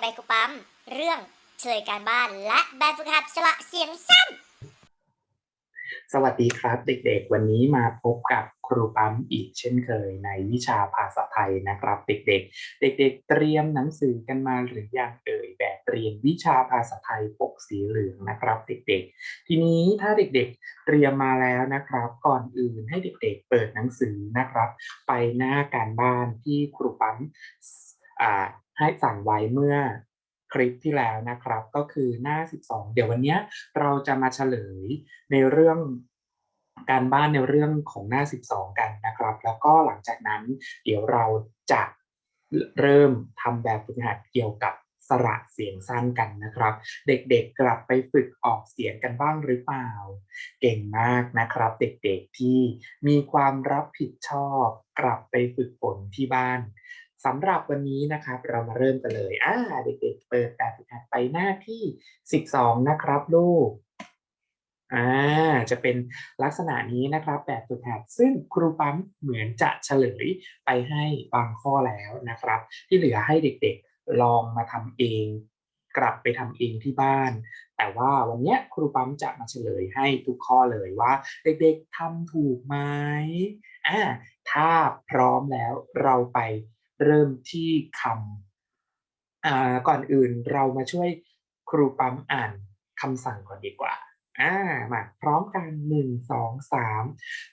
ใบกุปั๊มเรื่องเฉลยการบ้านและแบบฝึกหัดสละเสียงสั้น สวัสดีครับเด็กๆ วันนี้มาพบกับครูปั๊มอีกเช่นเคยในวิชาภาษาไทยนะครับ เด็กๆ เด็ก ๆ เตรียมหนังสือกันมาหรือยังเอ่ยแบบเรียนวิชาภาษาไทยปกสีเหลืองนะครับ เด็กๆ ทีนี้ถ้าเด็กๆ เตรียมมาแล้วนะครับ ก่อนอื่นให้เด็ก ๆ เปิดหนังสือนะครับ ไปหน้าการบ้านที่ครูปั๊มอ่า ให้สั่งไว้เมื่อคลิปที่แล้วนะครับ ก็คือหน้า 12 เดี๋ยววันนี้เราจะมาเฉลยในเรื่องการบ้านในเรื่องของหน้า 12 กันนะครับ แล้วก็หลังจากนั้นเดี๋ยวเราจะเริ่มทำแบบฝึกหัดเกี่ยวกับสระเสียงสั้นกันนะครับ เด็กๆกลับไปฝึกออกเสียงกันบ้างหรือเปล่า เก่งมากนะครับ เด็กๆที่มีความรับผิดชอบ กลับไปฝึกฝนที่บ้าน สำหรับวันนี้นะครับ เรามาเริ่มกันเลยอ่าเด็กๆเปิดแบบฝึกหัดไปหน้าที่ 12 นะครับลูกอ่าจะเป็นลักษณะนี้นะครับ แบบฝึกหัดซึ่งครูปั๊มเหมือนจะเฉลยไปให้บางข้อแล้วนะครับ ที่เหลือให้เด็กๆลองมาทำเอง กลับไปทำเองที่บ้าน แต่ว่าวันเนี้ยครูปั๊มจะมาเฉลยให้ทุกข้อเลยว่า เด็กๆทำถูกไหมอ่าถ้าพร้อมแล้วเราไป เริ่มที่คำอ่าก่อนอื่นเรามาช่วยครูปั๊มอ่านคำสั่งก่อนดีกว่าอ่ามาพร้อมกันหนึ่งสองสาม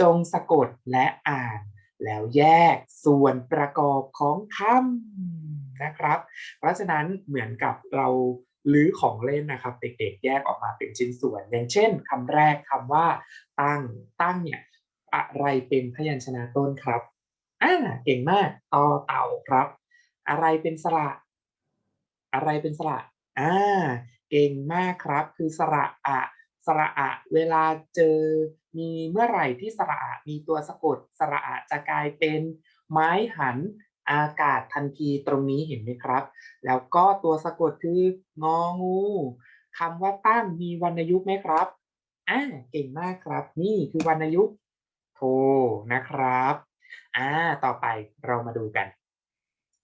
จงสะกดและอ่าน แล้วแยกส่วนประกอบของคำนะครับ เพราะฉะนั้นเหมือนกับเราลื้อของเล่นนะครับ เด็กๆ แยกออกมาเป็นชิ้นส่วน อย่างเช่นคำแรกคำว่า ตั้งตั้งเนี่ยอะไรเป็นพยัญชนะต้นครับ อ่าเก่งมากต่อเต่าครับ อะไรเป็นสระ อะไรเป็นสระอ่าเก่งมากครับ คือสระอะสระอะเวลาเจอมีเมื่อไหร่ที่สระอะมีตัวสะกดสระอะจะกลายเป็นไม้หันอากาศทันทีตรงนี้เห็นไหมครับ แล้วก็ตัวสะกดคืององูคำว่าตั้งมีวรรณยุกต์ไหมครับอ่าเก่งมากครับ นี่คือวรรณยุกต์โทนะครับ อ่า ต่อไปเรามาดูกัน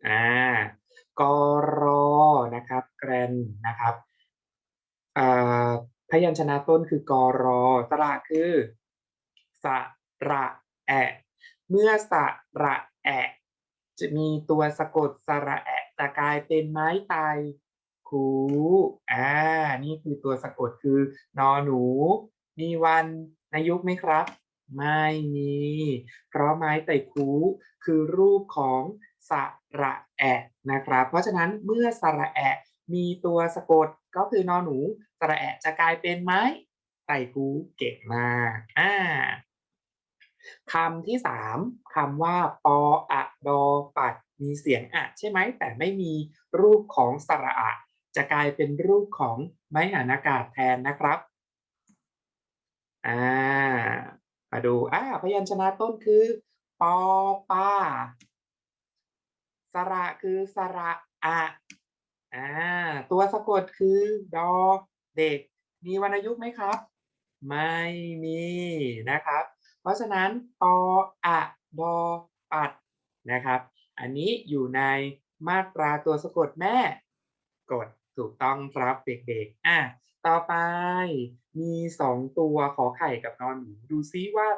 อ่ากรนะครับแกรนนะครับอ่าพยัญชนะต้นคือกรสระคือสระแอะเมื่อสระแอะจะมีตัวสะกดสระแอะจะกลายเป็นไม้ตายคูอ่า นี่คือตัวสะกดคือนอหนู มีวันในยุคไหมครับ ไม่มี เพราะไม้ไต่คูคือรูปของสระแอะนะครับ เพราะฉะนั้นเมื่อสระแอะมีตัวสะกดก็คือนอหนูสระแอะจะกลายเป็นไม้ไต่คูเก่งมากอ่าคำที่สามคำว่า ปออะดอปัด มีเสียงอะใช่ไหม แต่ไม่มีรูปของสระอะ จะกลายเป็นรูปของไม้หันอากาศแทนนะครับ อ่า มาดูอ่าพยัญชนะต้นคือ ปอปาสระคือสระอะอ่าตัวสะกดคือ ดอ เด็ก มีวรรณยุกต์ไหมครับ ไม่มีนะครับ เพราะฉะนั้นปออะดอปัดนะครับ อันนี้อยู่ในมาตราตัวสะกดแม่ กดถูกต้องครับเด็กๆอะ ต่อไปมีสองตัวขอไข่กับนอนหนูดูซิว่า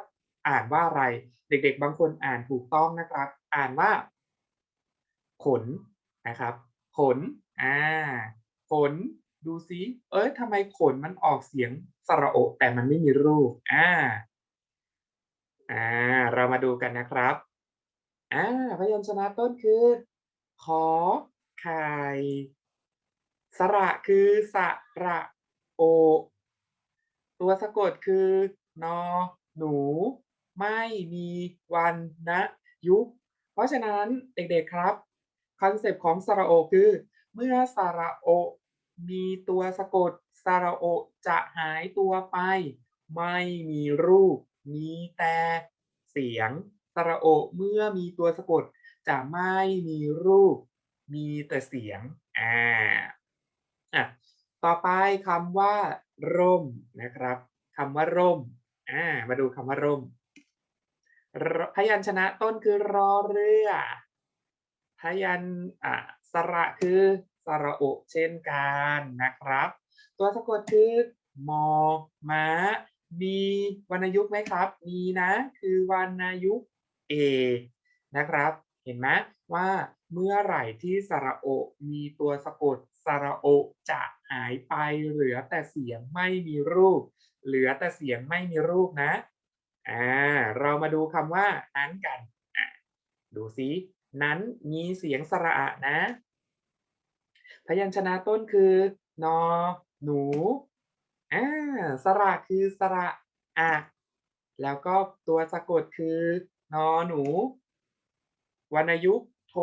อ่านว่าอะไร เด็ก ๆ บางคนอ่านถูกต้องนะครับ อ่านว่า ขนนะครับ ขนอ่าขนดูซิ เอ้ยทำไมขนมันออกเสียงสระโอแต่มันไม่มีรูปอ่าอ่า เรามาดูกันนะครับอ่าพยัญชนะต้นคือ ขอไข่สระคือสระ ตัวสะกดคือนอหนู ไม่มีวันนะยุค เพราะฉะนั้นเด็กๆครับคอนเซปต์ของสระโอคือ เมื่อสระโอ มีตัวสะกดสระโอจะหายตัวไป ไม่มีรูป มีแต่เสียงสระโอเมื่อมีตัวสะกดจะไม่มีรูป มีแต่เสียงอ่าอะ ต่อไปคำว่า ร่มนะครับคำว่าร่มอ่ามาดูคำว่าร่ม พยัญชนะต้นคือรอเรือ พยัญอ่าสระคือสระโอเช่นกันนะครับ ตัวสะกดคือมอม้ามีวรรณยุกต์ไหมครับ มีนะ คือวรรณยุกต์เอนะครับ เห็นไหมว่าเมื่อไหร่ที่สระโอมีตัวสะกด สระโอจะหายไปเหลือแต่เสียงไม่มีรูป เหลือแต่เสียงไม่มีรูปนะอ่าเรามาดูคำว่านั้นกันอะดูซินั้นมีเสียงสระอะนะ พยัญชนะต้นคือนอหนูอ่าสระคือสระอะแล้วก็ตัวสะกดคือนอหนูวรรณยุกโท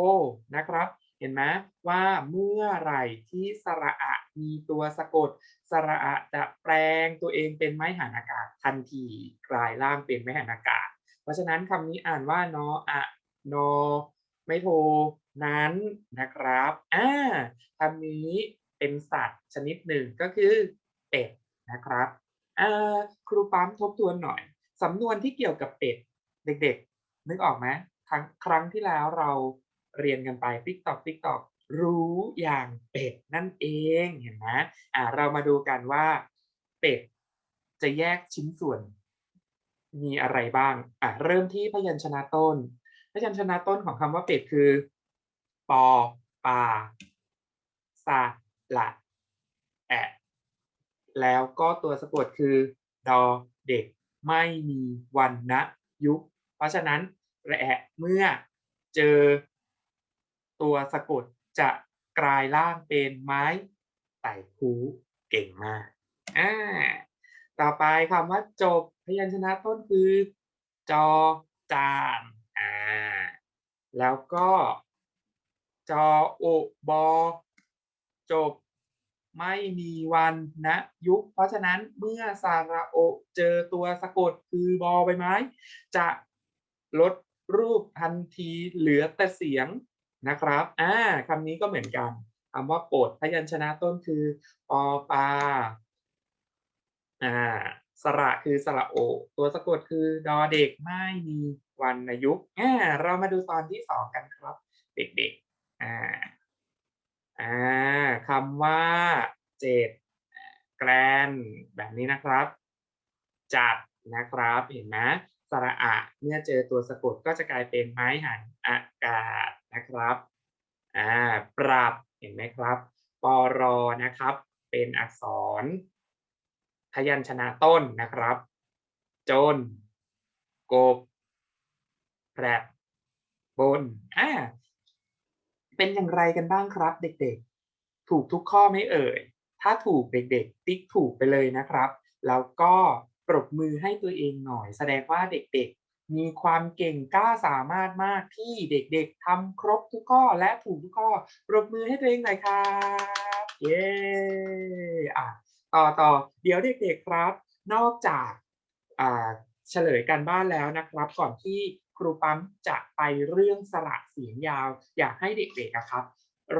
นะครับ เห็นไหมว่าเมื่อไหร่ที่สระอะมีตัวสะกด สระอะจะแปลงตัวเองเป็นไม้หันอากาศทันทีกลายร่างเป็นไม้หันอากาศ เพราะฉะนั้นคำนี้อ่านว่านออะนอ ไม่โทนั้นนะครับอ่าคำนี้เป็นสัตว์ชนิดหนึ่งก็คือเป็ดนะครับอ่าครูปั๊มทบทวนหน่อยสำนวนที่เกี่ยวกับเป็ดเด็ก ๆ นึกออกไหมครั้งครั้งที่แล้วเรา เรียนกันไปติ๊กตอกติ๊กตอกรู้อย่างเป็ดนั่นเองเห็นไหมอ่าเรามาดูกันว่าเป็ดจะแยกชิ้นส่วน มีอะไรบ้างอะเริ่มที่พยัญชนะต้น พยัญชนะต้นของคำว่าเป็ดคือ ปอปาสะละแอะแล้วก็ตัวสะกดคือ ดอเด็กไม่มีวันนะยุค เพราะฉะนั้นแอะเมื่อเจอ ตัวสะกดจะกลายร่างเป็นไม้ไต่คูเก่งมากอ่าต่อไปคำว่าจบพยัญชนะต้นคือ จอจานอ่าแล้วก็ จอโอบอจบไม่มีวันนะยุค เพราะฉะนั้นเมื่อสาระโอเจอตัวสะกดคือบอใบไม้ จะลดรูปทันทีเหลือแต่เสียง นะครับอ่าคำนี้ก็เหมือนกันคำว่าโปดพยัญชนะต้นคือปอปาอ่าสระคือสระโอ ตัวสะกดคือดอเด็กไม่มีวรรณยุกต์อ่าเรามาดูตอนที่สองกันครับ เด็กๆอ่าอ่าคำว่าเจ็ดแกลนแบบนี้นะครับ จัดนะครับเห็นไหมสระอะเมื่อเจอตัวสะกดก็จะกลายเป็นไม้หันอากาศ นะครับอ่าปรับเห็นไหมครับปอรอนะครับ เป็นอักษร พยัญชนะต้นนะครับ จน กบแผลบนอ่าเป็นอย่างไรกันบ้างครับ เด็กๆ ถูกทุกข้อไม่เอ่ย ถ้าถูกเด็ก ๆ ติ๊กถูกไปเลยนะครับ แล้วก็ปรบมือให้ตัวเองหน่อย แสดงว่าเด็ก ๆ มีความเก่งกล้าสามารถมากที่เด็กๆทำครบทุกข้อและถูกทุกข้อปรบมือให้ตัวเองหน่อยครับเย้อะต่อต่อเดี๋ยวเด็กๆครับ นอกจากอ่าเฉลยการบ้านแล้วนะครับ ก่อนที่ครูปั๊มจะไปเรื่องสระเสียงยาว อยากให้เด็กๆครับ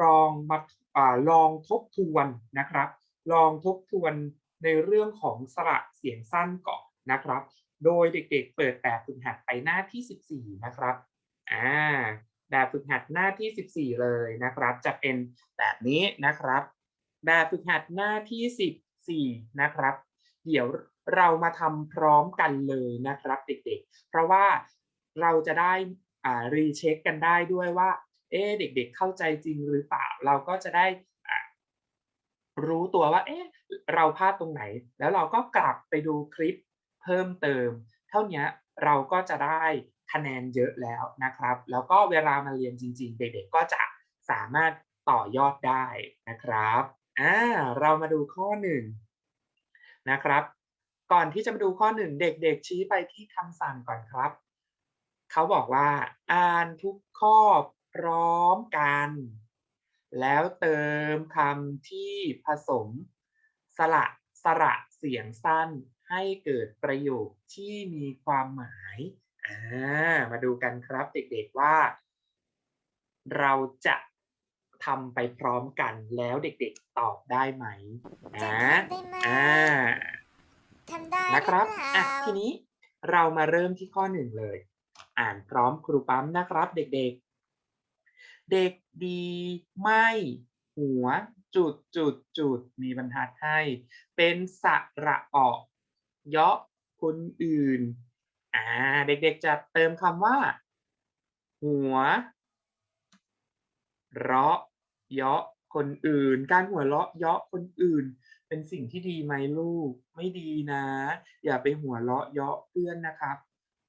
ลองมาอาลองทบทวนนะครับ ลองทบทวนในเรื่องของสระเสียงสั้นก่อนนะครับ โดยเด็กๆ เปิดแบบฝึกหัดไปหน้าที่ 14 นะครับ อ่า แบบฝึกหัดหน้าที่ 14 เลยนะครับ จะเป็นแบบนี้นะครับ แบบฝึกหัดหน้าที่ 14 นะครับ เดี๋ยวเรามาทำพร้อมกันเลยนะครับ เด็กๆ เพราะว่าเราจะได้อ่ารีเช็คกันได้ด้วยว่า เอ๊เด็กๆ เข้าใจจริงหรือเปล่า เราก็จะได้อ่ารู้ตัวว่า เอ๊ะ เราพลาดตรงไหน แล้วเราก็กลับไปดูคลิป เพิ่มเติม เท่านี้เราก็จะได้คะแนนเยอะแล้วนะครับ แล้วก็เวลามาเรียนจริง ๆ เด็กๆก็จะสามารถต่อยอดได้นะครับอ่าเรามาดูข้อหนึ่งนะครับก่อนที่จะมาดูข้อหนึ่งเด็กๆ ชี้ไปที่คำสั่งก่อนครับ เขาบอกว่า อ่านทุกข้อพร้อมกัน แล้วเติมคำที่ผสม สระสระเสียงสั้น ให้เกิดประโยคที่มีความหมายอ่ามาดูกันครับเด็กๆว่า เราจะทำไปพร้อมกันแล้วเด็กๆตอบได้ไหมจะนะทำได้ไหมอ่าทำได้นะครับหอเปล่าอะทีนี้เรามาเริ่มที่ข้อหนึ่งเลย อ่านพร้อมครูปั๊มนะครับ เด็กๆ เด็กดีไม่ หัวจุดจุดจุดมีบรรทัดให้ เป็นสระเอะ เยาะคนอื่น อ่า เด็กๆจะเติมคำว่า หัว เราะ เยาะคนอื่น การหัวเราะเยาะคนอื่น เป็นสิ่งที่ดีไหมลูก ไม่ดีนะ อย่าไปหัวเราะเยาะเพื่อนนะครับ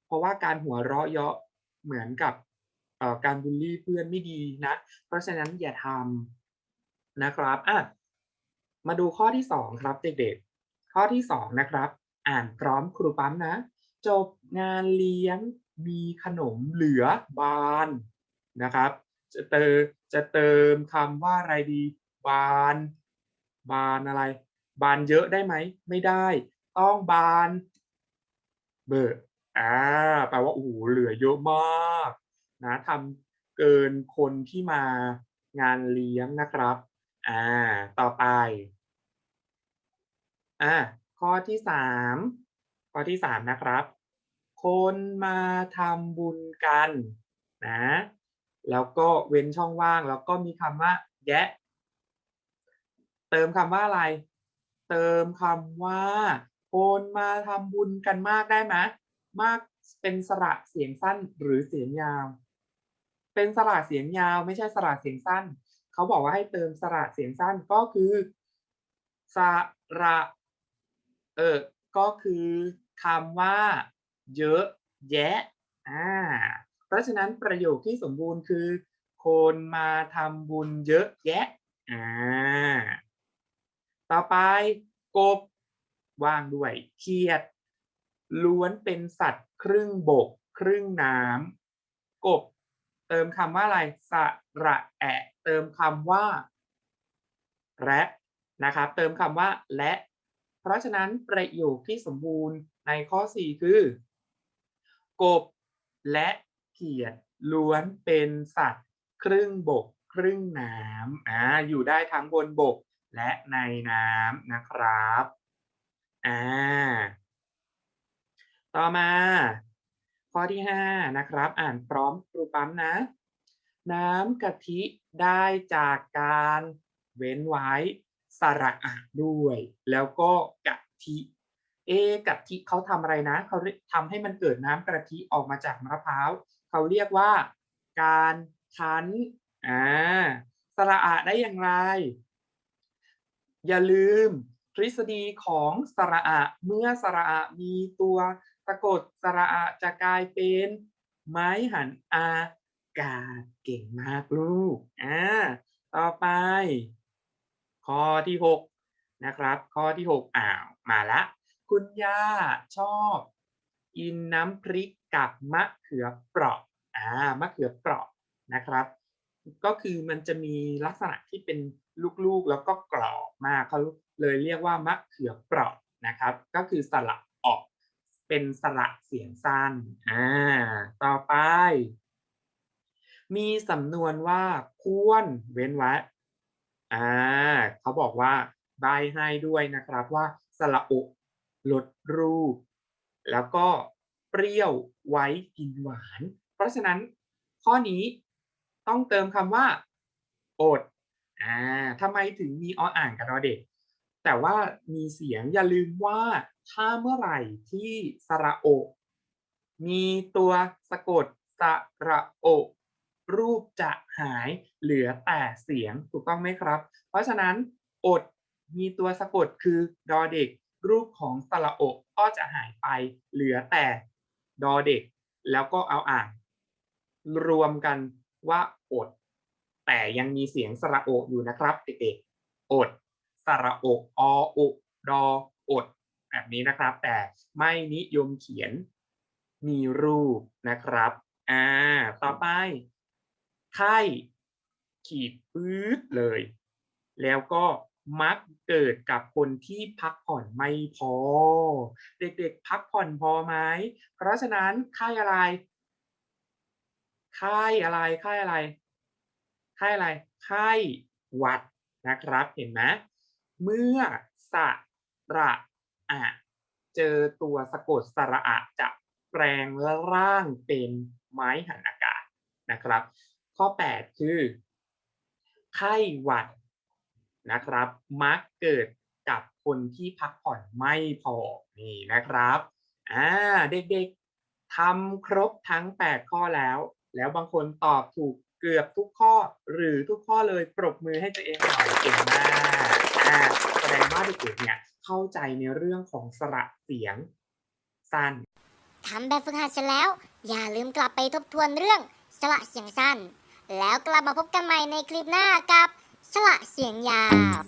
เพราะว่าการหัวเราะเยาะเหมือนกับการบูลลี่เพื่อนไม่ดีนะ เพราะฉะนั้นอย่าทำนะครับอะมาดูข้อที่สองครับเด็กๆ ข้อที่สองนะครับ อ่านพร้อมครูปั๊มนะ จบงานเลี้ยงมีขนมเหลือบานนะครับ จะเติมจะเติมคำว่าอะไรดี บาน บานอะไร บานเยอะได้ไหม ไม่ได้ ต้องบาน เบอร์อ่าแปลว่าโอ้โหเหลือเยอะมากนะทำเกินคนที่มางานเลี้ยงนะครับ อ่า ต่อไป อ่า ข้อที่สามข้อที่สามนะครับ คนมาทำบุญกันนะแล้วก็เว้นช่องว่างแล้วก็มีคำว่า แยะ เติมคำว่าอะไร เติมคำว่า คนมาทำบุญกันมากได้ไหมมากเป็นสระเสียงสั้นหรือเสียงยาว เป็นสระเสียงยาวไม่ใช่สระเสียงสั้น เขาบอกว่าให้เติมสระเสียงสั้นก็คือสระ เออ ก็คือคำว่า เยอะ แยะ อ่า เพราะฉะนั้นประโยคที่สมบูรณ์คือ คนมาทำบุญเยอะแยะ อ่า ต่อไปกบว่างด้วยเขียด ล้วนเป็นสัตว์ครึ่งบก ครึ่งน้ำกบ เติมคำว่าอะไร สระแอะ เติมคำว่า และนะครับ เติมคำว่า และ เพราะฉะนั้นประโยคที่สมบูรณ์ในข้อ 4 คือ กบและเขียดล้วนเป็นสัตว์ ครึ่งบก ครึ่งน้ำอ่าอยู่ได้ทั้งบนบกและในน้ำนะครับอ่าต่อมา ข้อที่ 5 นะครับ อ่านพร้อมครูปั๊มนะ น้ำกะทิได้จากการเว้นไว้ สระอะด้วย แล้วก็กะทิเอะกะทิเขาทำอะไรนะเขาทำให้มันเกิดน้ำกะทิออกมาจากมะพร้าวเขาเรียกว่า การคั้นอ่าสระอะได้อย่างไร อย่าลืมทฤษฎีของสระอะเมื่อสระอะมีตัวสะกดสระอะจะกลายเป็นไม้หันอากาศเก่งมากลูกอ่าต่อไป ข้อที่หกนะครับ ข้อที่หกอ้าวมาละ คุณย่าชอบกินน้ำพริกกับมะเขือเปราะอ่ามะเขือเปราะนะครับ ก็คือมันจะมีลักษณะที่เป็นลูกๆแล้วก็กรอบมากเขาเลยเรียกว่ามะเขือเปราะนะครับ ก็คือสระออกเป็นสระเสียงสั้นอ่าต่อไป มีสำนวนว่าควรเว้นไว้ อ่าเขาบอกว่าใบให้ด้วยนะครับว่าสระอกลดรูป แล้วก็เปรี้ยวไว้กินหวาน เพราะฉะนั้นข้อนี้ต้องเติมคำว่าอดอ่าทำไมถึงมีออ่านกับรอเด็ก แต่ว่ามีเสียงอย่าลืมว่าถ้าเมื่อไหร่ที่สระโอมีตัวสะกดสระโอ รูปจะหายเหลือแต่เสียงถูกต้องไหมครับ เพราะฉะนั้นอดมีตัวสะกดคือดอเด็ก รูปของสระอกก็จะหายไปเหลือแต่ดอเด็ก แล้วก็เอาอ่านรวมกันว่าอด แต่ยังมีเสียงสระโอกอยู่นะครับเด็กๆอดสระโอกออุดออดแบบนี้นะครับ แต่ไม่นิยมเขียนมีรูปนะครับ อ่า ต่อไป ไข้ ขีดปื๊ดเลย แล้วก็มักเกิดกับคนที่พักผ่อนไม่พอ เด็กๆพักผ่อนพอไหมเพราะฉะนั้นไข้อะไรไข้อะไรไข้อะไรไข้อะไรไข้หวัดนะครับเห็นไหมเมื่อสระอะเจอตัวสะกดสระอะจะแปลงร่างเป็นไม้หันอากาศนะครับ ข้อ 8 คือ ไข้หวัดนะครับ มักเกิดกับคนที่พักผ่อนไม่พอนี่นะครับอ่าเด็กๆทำครบทั้ง 8 ข้อแล้ว แล้วบางคนตอบถูกเกือบทุกข้อหรือทุกข้อเลยปรบมือให้ตัวเองหน่อยเก่งมากอ่าแสดงว่าเด็กๆเนี่ยเข้าใจในเรื่องของสระเสียงสั้นทำแบบฝึกหัดเสร็จแล้ว อย่าลืมกลับไปทบทวนเรื่องสละเสียงสั้น แล้วกลับมาพบกันใหม่ในคลิปหน้ากับสละเสียงยาว